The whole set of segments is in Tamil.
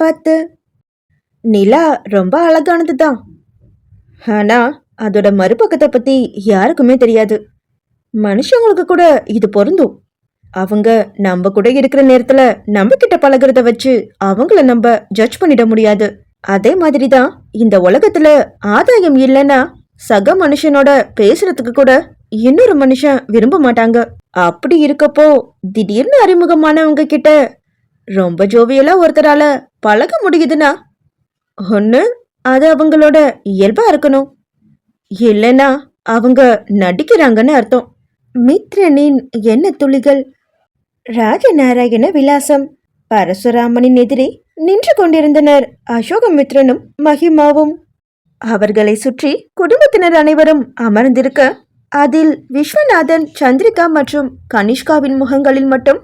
பார்த்து நிலா ரொம்ப அழகானது தான் ஆனா அதோட மறுபக்கத்தை பத்தி யாருக்குமே தெரியாது. மனுஷங்களுக்கு கூட இது பொருந்தும். அவங்க நம்ம கூட இருக்கிற நேரத்துல நம்ம கிட்ட பழகுறத வச்சு அவங்கள நம்ம ஜட்ஜ் பண்ணிட முடியாது. அதே மாதிரி தான் இந்த உலகத்துல ஆதாயம் இல்லைன்னா சக மனுஷனோட பேசுறதுக்கு கூட இன்னொரு மனுஷன் விரும்ப மாட்டாங்க. அப்படி இருக்கப்போ திடீர்னு அறிமுகமானவங்க கிட்ட ரொம்ப ஜோவியலாக ஒருத்தரால பழக முடியுதுன்னா ஒன்று அது அவங்களோட இயல்பாக இருக்கணும். இல்லைன்னா அவங்க நடிக்கிறாங்கன்னு அர்த்தம். மித்ரனின் என்ன துளிகள் ராஜநாராயண விலாசம் பரசுராமனின் எதிரே நின்று கொண்டிருந்தனர் அசோகமித்ரனும் மகிமாவும். அவர்களை சுற்றி குடும்பத்தினர் அனைவரும் அமர்ந்திருக்க அதில் விஸ்வநாதன் சந்திரிகா மற்றும் கனிஷ்காவின் முகங்களில் மட்டும்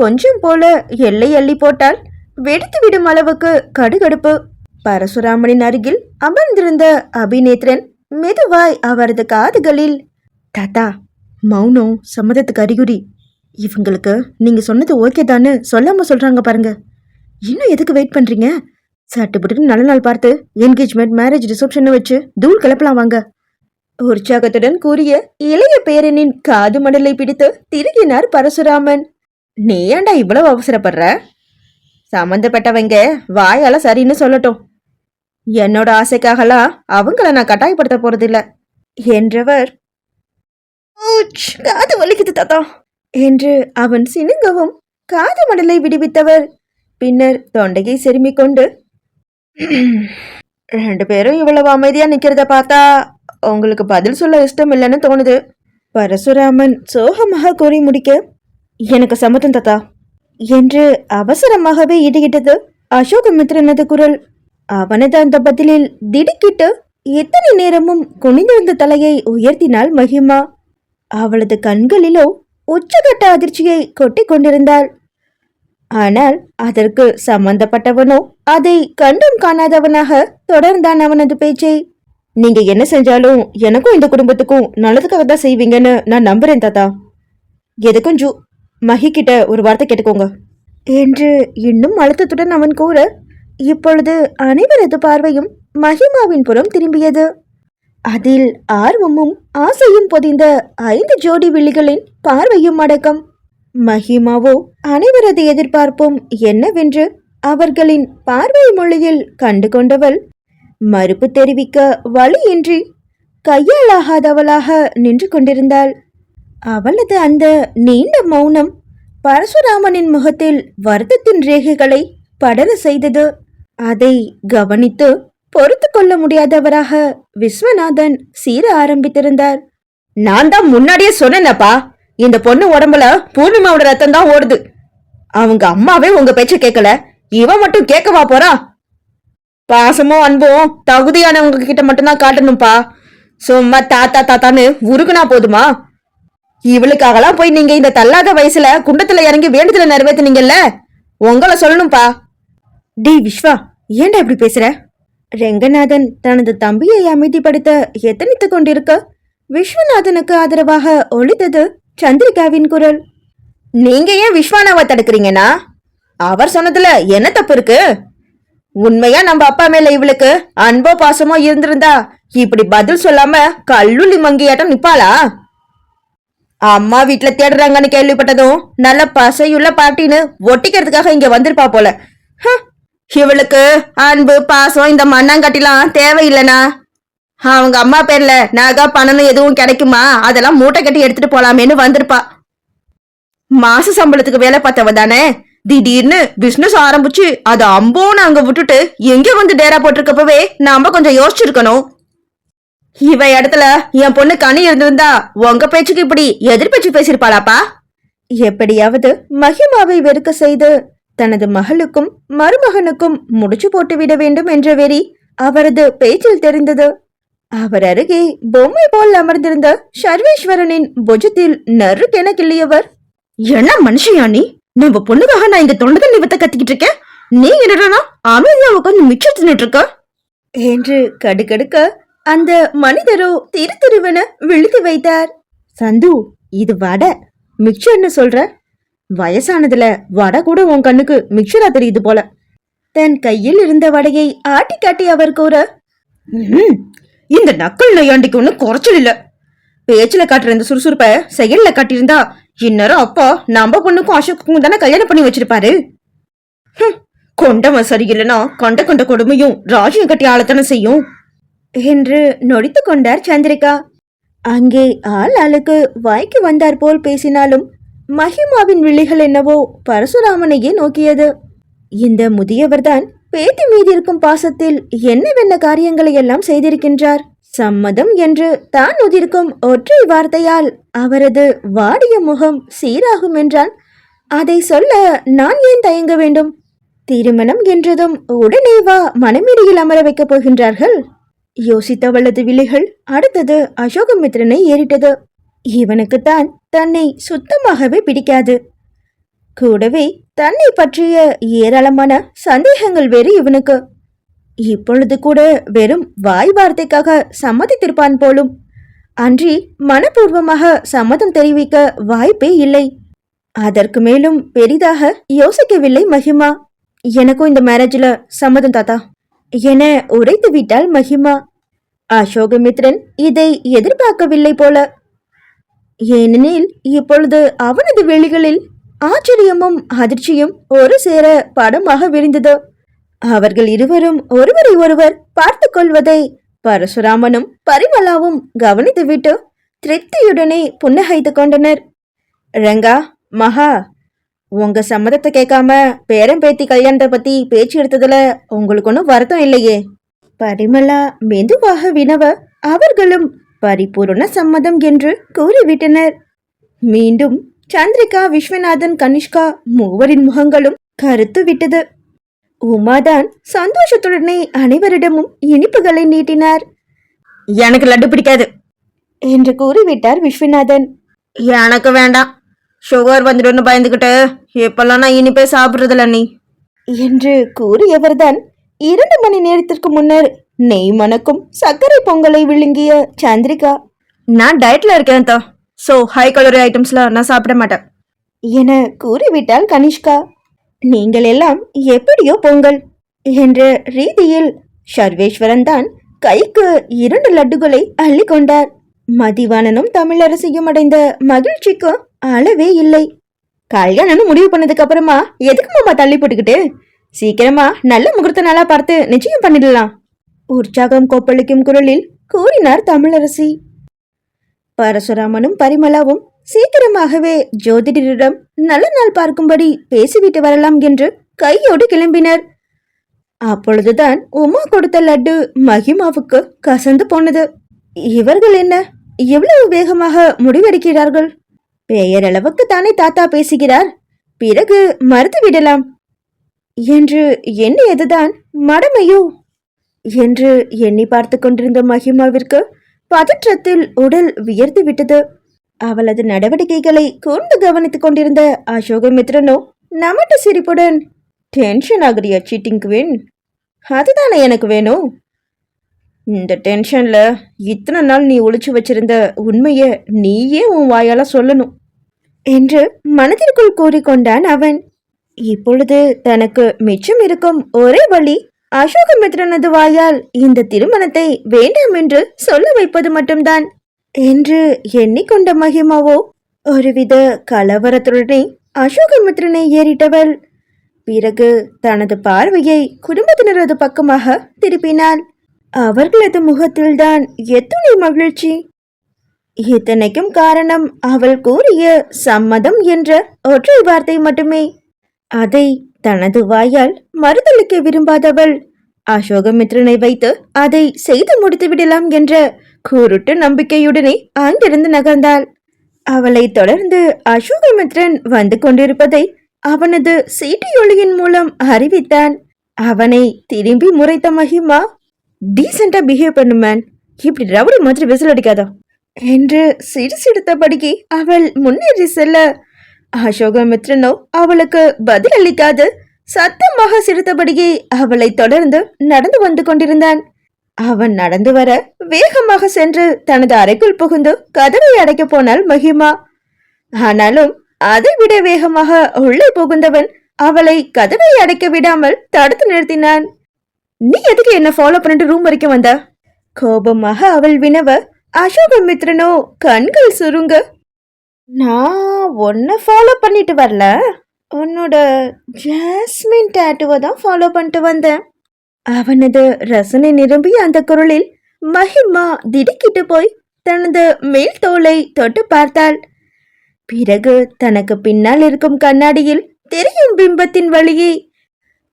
கொஞ்சம் போல எல்லை அள்ளி போட்டால் வெடித்து விடும் அளவுக்கு கடுகடுப்பு. பரசுராமனின் அருகில் அமர்ந்திருந்த அபிநேத்ரன் மெதுவாய் அவரது காதுகளில் தாத்தா மௌனம் சம்மதத்துக்கு அறிகுறி. இவங்களுக்கு நீங்க சொன்னது ஓகே தான்னு சொல்லாம சொல்றாங்க பாருங்க. இன்னும் எதுக்கு வெயிட் பண்றீங்க? சட்டுப்பட்டு நல்ல நாள் பார்த்து என்கேஜ்மெண்ட் மேரேஜ் ரிசப்ஷன் வச்சு தூள் கிளப்பலாம் வாங்க. உற்சாகத்துடன் கூறிய இளைய பேரனின் காது மடலை பிடித்து திருகினார் பரசுராமன். நீ ஏன்டா இவ்வளவு அவசரப்படுற? சம்மந்தப்பட்டவங்க வாயால சரின்னு சொல்லட்டும். என்னோட ஆசைக்காகலாம் அவங்கள நான் கட்டாயப்படுத்த போறதில்ல. என்றவர் காது வலிக்குது தாத்தா என்று அவன் சினுங்கவும் காது மடலை விடுவித்தவர். பின்னர் தொண்டையை செருமிக் கொண்டு ரெண்டு பேரும் இவ்வளவு அமைதியா நிக்கிறத பார்த்தா உங்களுக்கு பதில் சொல்ல இஷ்டம் இல்லைன்னு தோணுது. பரசுராமன் சோகமாக கூறி முடிக்க எனக்கு சம்மதம் தாத்தா. என்று அவசரமாகவே இடுகிட்டது அசோகமித்ரனது குரல். அவனது அந்த பதிலில் திடுக்கிட்டு எத்தனை நேரமும் குனிந்திருந்த தலையை உயர்த்தினாள் மகிமா. அவளது கண்களிலோ உச்சகட்ட அதிர்ச்சியை கொட்டி கொண்டிருந்தாள். ஆனால் அதற்கு சம்பந்தப்பட்டவனோ அதை கண்டும் காணாதவனாக தொடர்ந்தான் அவனது பேச்சை. நீங்க என்ன செஞ்சாலும் எனக்கும் இந்த குடும்பத்துக்கும் நல்லதுக்காக தான் செய்வீங்கன்னு நான் நம்புறேன் தாத்தா. எதுக்கும் ஜூ மகிக்கிட்ட ஒரு வார்த்தை கேட்டுக்கோங்க. என்று இன்னும் அழுத்தத்துடன் அவன் கூற இப்பொழுது அனைவரது பார்வையும் மகிமாவின் புறம் திரும்பியது. அதில் ஆர்வமும் ஆசையும் பொதிந்த ஐந்து ஜோடி விழிகளின் பார்வையும் அடக்கம். மகிமாவோ அனைவரது எதிர்பார்ப்பும் என்னவென்று அவர்களின் பார்வை மொழியில் கண்டு கொண்டவள் மறுப்பு தெரிவிக்க வழியின்றி கையாலாகாதவளாக நின்று கொண்டிருந்தாள். அவளது அந்த நீண்ட மௌனம் பரசுராமனின் முகத்தில் வருத்தத்தின் ரேகைகளை படர செய்தது. அதை கவனித்து பொறுத்து கொள்ள முடியாதவராக விஸ்வநாதன் சீர ஆரம்பித்திருந்தார். நான் தான் முன்னாடியே சொன்னேனப்பா இந்த பொண்ணு உடம்புல பூர்ணிமாவோட ரத்தம் தான் ஓடுது. அவங்க அம்மாவே உங்க பேச்ச கேட்கல இவன் மட்டும் கேட்கவா போறா? பாசமும் அன்பும் தகுதியானவங்க கிட்ட மட்டும்தான் காட்டணும்ப்பா. சும்மா தாத்தா தாத்தான்னு உருகுனா போதுமா? இவளுக்காகலாம் போய் நீங்க இந்த தள்ளாத வயசுல குண்டத்துல இறங்கி வேண்டுதல நிறைவேத்துனீங்கல்ல? உங்களை சொல்லணும்ப்பா டி விஸ்வா ஏண்டா இப்படி பேசுற? ரெங்கநாதன் தனது தம்பியை அமைதிப்படுத்த எத்தனித்து கொண்டிருக்க விஸ்வநாதனுக்கு ஆதரவாக ஒழித்தது சந்திரிகாவின் குரல். நீங்க ஏன் விஸ்வானாவை தடுக்கிறீங்கன்னா? அவர் சொன்னதுல என்ன தப்பு இருக்கு? உண்மையா நம்ம அப்பா மேல இவளுக்கு அன்போ பாசமோ இருந்திருந்தா இப்படி பதில் சொல்லாம கல்லூலி மங்கியாட்டம் நிப்பாளா? அம்மா வீட்டுல தேடுறாங்கன்னு கேள்விப்பட்டதும் நல்ல பசையுள்ள பாட்டின்னு ஒட்டிக்கிறதுக்காக இங்க வந்திருப்பா போல. இவளுக்கு அன்பு பாசம் இந்த மண்ணாங்கட்டிலாம் தேவையில்லைனா? அவங்க அம்மா பேர்ல நகை பணம் எதுவும் கிடைக்குமா? அதெல்லாம் மூட்டை கட்டி எடுத்துட்டு போலாமேன்னு வந்திருப்பா. மாச சம்பளத்துக்கு வேலை பார்த்தவ தானே? திடீர்னு பிசினஸ் ஆரம்பிச்சு அதை அம்போன்னு அங்க விட்டுட்டு எங்க வந்து டேரா போட்டிருக்கப்பவே நாம கொஞ்சம் யோசிச்சிருக்கணும். இவ இடத்துல என் பொண்ணு கனி இருந்திருந்தா உங்க பேச்சுக்கு இப்படி எதிர் பேச்சு பேசிருப்பாளாப்பா எப்படியாவது மகிமாவை வெறுக்க செய்து தனது மகளுக்கும் மருமகனுக்கும் முடிச்சு போட்டுவிட வேண்டும் என்ற வெறி அவரது பேச்சில் தெரிந்தது. அவர் அருகே பொம்மை போல் அமர்ந்திருந்த சர்வேஸ்வரனின் புஜத்தில் நறுக்கென கிள்ளியவர் என்ன மனுஷியா நீ? நம்ம பொண்ணுக்காக நான் இங்க தொண்டை நிபத்த கத்திக்கிட்டு இருக்கேன்? நீ என்னடா அமைதியா உட்காந்து மிச்சம் தின்னுட்டு இருக்க? என்று கடுக்கடுக்க அந்த மனிதரோ திரு திருவென விழுத்து வைத்தார். சந்து இது வடை. மிக்சர்னு சொல்ற? வயசானதுல வடை கூட உன் கண்ணுக்கு மிக்சரா தெரியுது போல. தன் கையில் இருந்த வடையை ஆட்டி காட்டி அவர் கூற "ம்ம், இந்த நக்கல் நையாண்டிக்கு ஒன்றும் குறைச்சல் இல்ல. பேச்சுல காட்டுற இந்த சுறுசுறுப்ப செயல்ல காட்டியிருந்தா இந்நேரம் அப்பா நம்ம பொண்ணுக்கும் அசோக்குக்கும் தானே கல்யாணம் பண்ணி வச்சிருப்பாரு? கொண்டவன் சரியில்லைனா கண்ட கண்ட கொடுமையும் ராஜ்யம் கட்டி ஆளத்தானே செய்யும்? என்று நொடித்து கொண்டார் சந்திரிகா. அங்கே ஆள் ஆளுக்கு வாய்க்கு வந்தார் போல் பேசினாலும் மஹிமாவின் விழிகள் என்னவோ பரசுராமனையே நோக்கியது. இந்த முதியவர்தான் பேத்தி மீதி இருக்கும் பாசத்தில் என்னவென்ன காரியங்களை எல்லாம் செய்திருக்கின்றார்? சம்மதம் என்று தான் உதிர்க்கும் ஒற்றை வார்த்தையால் அவரது வாடிய முகம் சீராகும் என்றால் அதை சொல்ல நான் ஏன் தயங்க வேண்டும்? திருமணம் என்றதும் உடனே வா மனமிடியில் அமர வைக்கப் போகின்றார்கள். யோசித்தவளது விலைகள் அடுத்தது அசோகமித்ரனை ஏறிட்டது. இவனுக்குத்தான் தன்னை சுத்தமாகவே பிடிக்காது. கூடவே தன்னை பற்றிய ஏராளமான சந்தேகங்கள் வேறு இவனுக்கு. இப்பொழுது கூட வெறும் வாய் வார்த்தைக்காக சம்மதித்திருப்பான் போலும். அன்றி மனப்பூர்வமாக சம்மதம் தெரிவிக்க வாய்ப்பே இல்லை. அதற்கு மேலும் பெரிதாக யோசிக்கவில்லை மகிமா. எனக்கும் இந்த மேரேஜில் சம்மதம் தாத்தா. என உரைத்து விட்டாள் மகிமா. அசோகமித்ரன் இதை எதிர்பார்க்கவில்லை போல. ஏனெனில் இப்பொழுது அவனது வெளிகளில் ஆச்சரியமும் அதிர்ச்சியும் ஒரு சேர படமாக விரிந்தது. அவர்கள் இருவரும் ஒருவரை ஒருவர் பார்த்து கொள்வதை பரசுராமனும் பரிமலாவும் கவனித்துவிட்டு திருப்தியுடனே புன்னகைத்து கொண்டனர். ரங்கா மகா உங்க சம்மதத்தை கேட்காம பேரன் பேத்தி கல்யாணத்தை பத்தி பேச்சு எடுத்ததுல உங்களுக்கு ஒன்றும் வருத்தம் இல்லையே? பரிமளா மெதுவாக வினவ அவர்களும் பரிபூரண சம்மதம் என்று கூறிவிட்டனர். மீண்டும் சந்திரிகா விஸ்வநாதன் கனிஷ்கா மூவரின் முகங்களும் கருத்து விட்டது. உமாதான் சந்தோஷத்துடனே அனைவரிடமும் இனிப்புகளை நீட்டினார். எனக்கு லட்டு பிடிக்காது. என்று கூறிவிட்டார் விஸ்வநாதன். எனக்கு வேண்டாம். சுகர் வந்துடும்னு பயந்துகிட்டு இப்பெல்லாம் நான் இனிப்பே சாப்பிடுறதில்ல நீ. என்று கூறியவர்தான் இரண்டு மணி நேரத்திற்கு முன்னர் நெய் மணக்கும் சர்க்கரை பொங்கலை விழுங்கிய சந்திரிகா. நான் டயட்ல இருக்கேன் தா. ஸோ ஹை கலோரி ஐட்டம்ஸ்ல நான் சாப்பிட மாட்டேன். என கூறிவிட்டாள் கனிஷ்கா. நீங்கள் எல்லாம் எப்படியோ பொங்கல் என்ற ரீதியில் சர்வேஸ்வரன் தான் கைக்கு இரண்டு லட்டுகளை அள்ளி கொண்டார் மதிவாணனும் தமிழரசியும் அடைந்த மகிழ்ச்சிக்கு அளவே இல்லை. கல்யாணம்னு முடிவு பண்ணதுக்கு அப்புறமா எதுக்கு மாமா தள்ளி போட்டுக்கிட்டு? சீக்கிரமா நல்ல முகூர்த்த நாளா பார்த்து நிச்சயம் பண்ணிடலாம். உற்சாகம் கொப்பளிக்கும் குரலில் கூறினார் தமிழரசி. பரசுராமனும் பரிமளாவும் சீக்கிரமாகவே ஜோதிடரிடம் நல்ல நாள் பார்க்கும்படி பேசிவிட்டு வரலாம் என்று கையோடு கிளம்பினர். அப்பொழுதுதான் உமா கொடுத்த லட்டு மகிமாவுக்கு கசந்து போனது. இவர்கள் என்ன? எவ்வளவு வேகமாக முடிவெடுக்கிறார்கள்? பெயரளவுக்கு தானே தாத்தா பேசுகிறார். பிறகு மறுத்து விடலாம் என்று எண்ணியதுதான் மடமையோ? என்று எண்ணி பார்த்து கொண்டிருந்த மகிமாவிற்கு பதற்றத்தில் உடல் வியர்த்து விட்டது. அவளது நடவடிக்கைகளை கூர்ந்து கவனித்துக் கொண்டிருந்த அசோகமித்ரனோ நமட்டு சிரிப்புடன் டென்ஷன் ஆகுறியா சீட்டிங் குவின் அதுதானே எனக்கு வேணும்? இந்த டென்ஷனில் இத்தனை நாள் நீ ஒழிச்சு வச்சிருந்த உண்மையை நீயே உன் வாயால் சொல்லணும் என்று மனதிற்குள் கூறிக்கொண்டான் அவன். இப்பொழுது தனக்கு மிச்சம் இருக்கும் ஒரே வழி அசோகமித்ரனது வாயால் இந்த திருமணத்தை வேண்டாம் என்று சொல்ல வைப்பது மட்டும்தான் என்று எண்ணிக்கொண்ட மகிமாவோ ஒருவித கலவரத்துடனே அசோகமித்ரனை ஏறிட்டவள். பிறகு தனது பார்வையை குடும்பத்தினரது பக்கமாக திருப்பினாள். அவர்களது முகத்தில்தான் எத்துணை மகிழ்ச்சி? இத்தனைக்கும் காரணம் அவள் கூறிய சம்மதம் என்ற ஒற்றை வார்த்தை மட்டுமே. அதை தனது வாயால் மறுதளிக்க விரும்பாதவள் அசோகமித்ரனை வைத்து அதை செய்து முடித்து விடலாம் என்ற குருட்டு நம்பிக்கையுடனே அங்கிருந்து நகர்ந்தாள். அவளை தொடர்ந்து அசோகமித்ரன் வந்து கொண்டிருப்பதை அவனது சீட்டியொளியின் மூலம் அறிவித்தான். அவனை திரும்பி முறைத்த மகிமா டீசெண்டா பிஹேவ் பண்ணு மேன் இப்படி ரவுடி மாதிரி விசில் அடிக்காதா? என்று சிடுசிடுத்தபடிக்கு அவள் முன்னேறி செல்ல. அசோகமித்ரனோ அவளுக்கு பதில் அளிக்காது. சத்தமாக சிரித்தபடியே அவளை தொடர்ந்து நடந்து வந்து கொண்டிருந்தான். அவன் நடந்து வர வேகமாக சென்று தனது அறைக்குள் புகுந்து கதவை அடைக்கப் போனாள் மகிமா. ஆனாலும் அதை விட வேகமாக உள்ளே புகுந்தவன் அவளை கதவை அடைக்க விடாமல் தடுத்து நிறுத்தினான். நீ எதுக்கு என்ன ஃபாலோ பண்ணிட்டு ரூம் வரைக்கும் வந்த? கோபமாக அவள் வினவ அசோகமித்ரனோ கண்கள் சுருங்க. நான் உன்னை ஃபாலோ பண்ணிட்டு வரல. உன்னோட ஜாஸ்மின் டேட்டுவை தான் ஃபாலோ பண்ணிட்டு வந்தேன். அவனது ரசனை நிரம்பிய அந்த குரலில் மஹிமா திடுக்கிட்டு போய் தனது மேல் தோலை தொட்டு பார்த்தாள். பிறகு தனக்கு பின்னால் இருக்கும் கண்ணாடியில் தெரியும் பிம்பத்தின் வழியே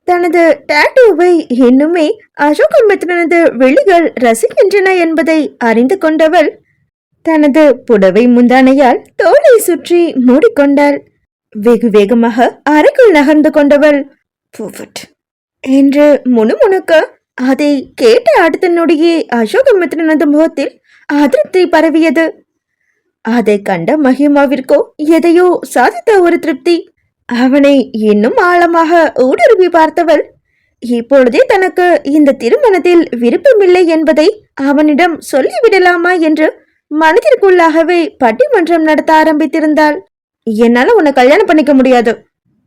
தனது டாட்டூவை இன்னுமே அசோகமித்ரனது விழிகள் ரசிக்கின்றன என்பதை அறிந்து கொண்டவள் தனது புடவை முந்தானையால் தோலை சுற்றி மூடிக்கொண்டாள். வெகு வேகமாக அறைக்குள் நகர்ந்து கொண்டவள் "புவட்" என்று முணுமுணுக்க அதை கேட்ட அடுத்த நொடியே அசோகமித்ரனது முகத்தில் அதிருப்தி பரவியது. அதை கண்ட மஹிமாவிற்கோ எதையோ சாதித்த ஒரு திருப்தி. அவனை இன்னும் ஆழமாக ஊடுருவி பார்த்தவள் இப்பொழுதே தனக்கு இந்த திருமணத்தில் விருப்பமில்லை என்பதை அவனிடம் சொல்லிவிடலாமா என்று மனதிற்குள்ளாகவே பட்டிமன்றம் நடத்த ஆரம்பித்திருந்தாள். என்னால உன்னை கல்யாணம் பண்ணிக்க முடியாது.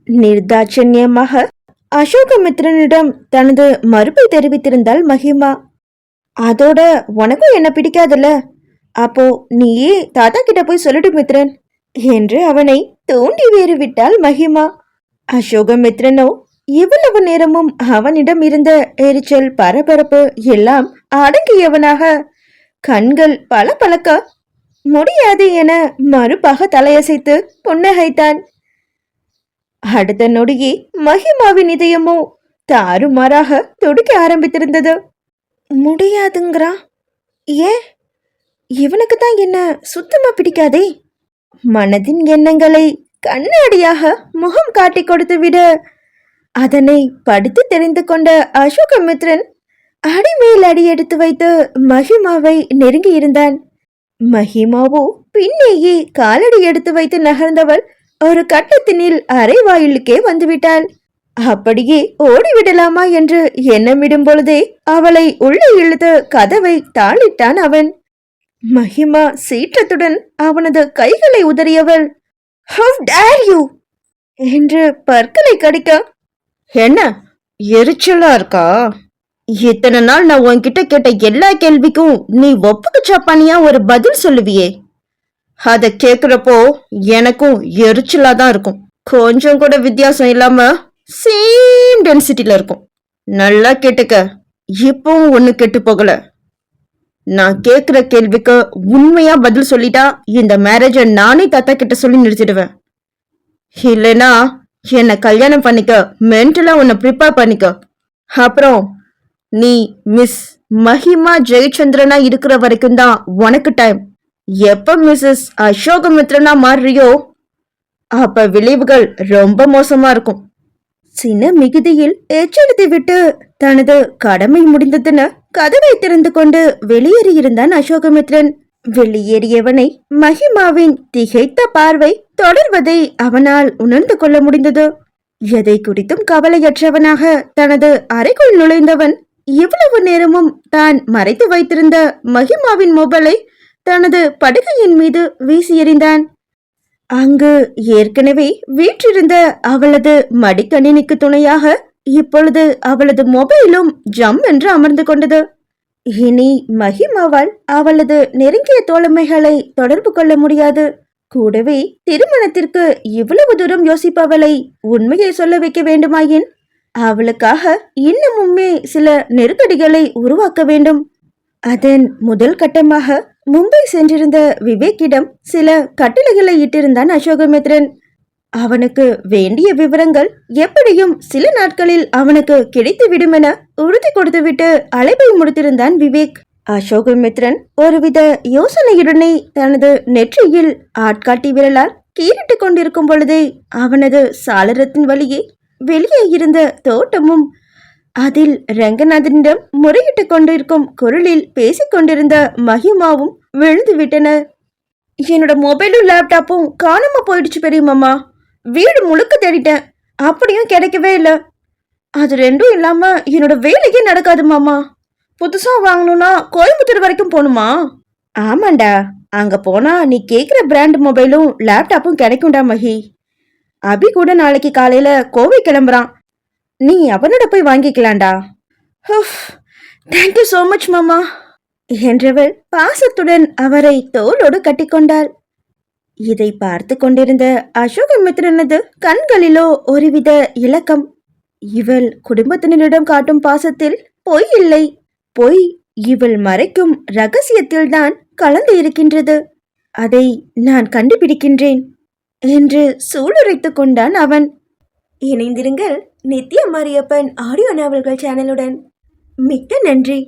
நிர்தாட்சண்யமாக அசோகமித்ரனிடம் தனது மறுப்பை தெரிவித்திருந்தாள் மகிமா. அதோட உனக்கும் என்ன பிடிக்காதுல்ல. அப்போ நீயே தாத்தா கிட்ட போய் சொல்லிடு மித்ரன். என்று அவனை தோண்டி வேறுவிட்டாள் மகிமா. அசோகமித்ரனோ இவ்வளவு நேரமும் அவனிடம் இருந்த எரிச்சல் பரபரப்பு எல்லாம் அடங்கியவனாக கண்கள் பல பழக்க முடியாது என மறுப்பாக தலையசைத்து புன்னகைத்தான். அடுத்த நொடியே மகிமாவின் இதயமோ தாறுமாறாக துடிக்க ஆரம்பித்திருந்தது. முடியாதுங்கிறா. ஏன்? இவனுக்கு தான் என்ன சுத்தமா பிடிக்காதே? மனதின் எண்ணங்களை கண்ணாடியாக முகம் காட்டி கொடுத்து விட அதனை படித்து தெரிந்து கொண்ட அசோகமித்ரன் அடிமேல் அடி எடுத்து வைத்து மகிமாவை நெருங்கி இருந்தான். மகிமாவோ பின்னேயே காலடி எடுத்து வைத்து நகர்ந்தவள் ஒரு கட்டத்தினில் அரை வாயிலுக்கே வந்துவிட்டாள். அப்படியே ஓடிவிடலாமா என்று எண்ணமிடும் பொழுதே அவளை உள்ளே இழுத்து கதவை தாளிட்டான் அவன். மகிமா சீற்றத்துடன் அவனது கைகளை உதறியவள் ஹவ் டேர் யூ என்று பற்களை கடிக்க என்ன எரிச்சலா இருக்கா? இத்தனை நாள் நான் உன்கிட்ட கேட்ட எல்லா கேள்விக்கும் நீ ஒப்புக்கு சப்பானியா ஒரு பதில் சொல்லுவியே? அத கேக்குறப்போ எனக்கும் எரிச்சலா தான் இருக்கும். கொஞ்சம் கூட வித்தியாசம் இல்லாம சேம் டென்சிட்டில இருக்கும். நல்லா கேட்டுக்க இப்பவும் ஒன்னு கெட்டு போகல. நான் கேக்குற கேள்விக்கு உண்மையா பதில் சொல்லிட்டா இந்த மேரேஜ நானே தாத்தா கிட்ட சொல்லி நிறுத்திடுவேன். இல்லைனா என்னை கல்யாணம் பண்ணிக்க மென்டலா உன்னை ப்ரிப்பேர் பண்ணிக்க. அப்புறம் நீ மிஸ் மஹிமா ஜெயச்சந்திரனா இருக்கிற வரைக்கும் தான் உனக்கு டைம் எப்ப மிஸ்ஸஸ் அசோகமித்ரனா மாறுறியோ அப்ப விளைவுகள் ரொம்ப மோசமா இருக்கும். சின்ன மிகுதியில் எச்சரித்து தனது கடமை முடிந்ததுன்னு கதவை திறந்து கொண்டு வெளியேறியிருந்தான் அசோகமித்ரன். வெளியேறியவனை மகிமாவின் திகைத்த பார்வை தொடர்வதை அவனால் உணர்ந்து கொள்ள முடிந்தது. எதை குறித்தும் கவலையற்றவனாக தனது அறைக்குள் நுழைந்தவன் இவ்வளவு நேரமும் தான் மறைத்து வைத்திருந்த மகிமாவின் மொபைலை தனது படுகையின் மீது வீசி எறிந்தான் அங்கு ஏற்கனவே வீற்றிருந்த அவளது மடிக்கணினிக்கு துணையாக இப்பொழுது அவளது மொபைலும் ஜம் என்று அமர்ந்து கொண்டது. இனி மகிமாவால் அவளது நெருங்கிய தோழமைகளை தொடர்பு கொள்ள முடியாது. கூடவே திருமணத்திற்கு இவ்வளவு தூரம் யோசிப்பவளை உண்மையை சொல்ல வைக்க வேண்டுமாயின்? அவளுக்காக இன்னமுமே சில நெருக்கடிகளை உருவாக்க வேண்டும். அதன் முதல் கட்டமாக மும்பை சென்றிருந்த விவேக்கிடம் சில கட்டளைகளை இட்டிருந்தான் அசோகமித்ரன். அவனுக்கு வேண்டிய விவரங்கள் எப்படியும் சில நாட்களில் அவனுக்கு கிடைத்துவிடும் என உறுதி கொடுத்துவிட்டு அழைப்பை முடித்திருந்தான் விவேக். அசோகமித்ரன் ஒருவித யோசனையுடனே தனது நெற்றியில் ஆட்காட்டி விரலால் கீறிட்டு கொண்டிருக்கும் பொழுதே அவனது சாளரத்தின் வழியே வெளியே இருந்த தோட்டமும் அதில் ரங்கநாதனிடம் முறையிட்டு கொண்டிருக்கும் குரலில் பேசிக்கொண்டிருந்த மகிமாவும் விழுந்து விட்டனர் என்னோட மொபைலும் லேப்டாப்பும் காணாம போயிடுச்சு பெரியம்மா வீடு முழுக்க தேடிட்டேன். அப்படியும் கிடைக்கவே இல்லை. அது ரெண்டும் இல்லாம என்னோட வேலையே நடக்காது மாமா புதுசா வாங்கணும்னா கோயம்புத்தூர் வரைக்கும் போகணுமா? ஆமாண்டா. அங்க போனா நீ கேக்குற பிராண்ட் மொபைலும் லேப்டாப்பும் கிடைக்கும்டா மகி. அபி கூட நாளைக்கு காலையில கோவை கிளம்புறான். நீ அவனோட போய் வாங்கிக்கலாம்டா. தேங்க்யூ ஸோ மச் மாமா. என்றவள் பாசத்துடன் அவரை தோளோடு கட்டிக்கொண்டாள். இதை பார்த்து கொண்டிருந்த அசோகமித்ரனது கண்களிலோ ஒருவித இலக்கம். இவள் குடும்பத்தினரிடம் காட்டும் பாசத்தில் பொய் இல்லை. பொய் இவள் மறைக்கும் ரகசியத்தில்தான் கலந்து இருக்கின்றது. அதை நான் கண்டுபிடிக்கின்றேன் என்று சூளுரைத்து கொண்டான் அவன். இணைந்திருங்கள் நித்யா மாரியப்பன் ஆடியோ நாவல்கள் சேனலுடன். மிக்க நன்றி.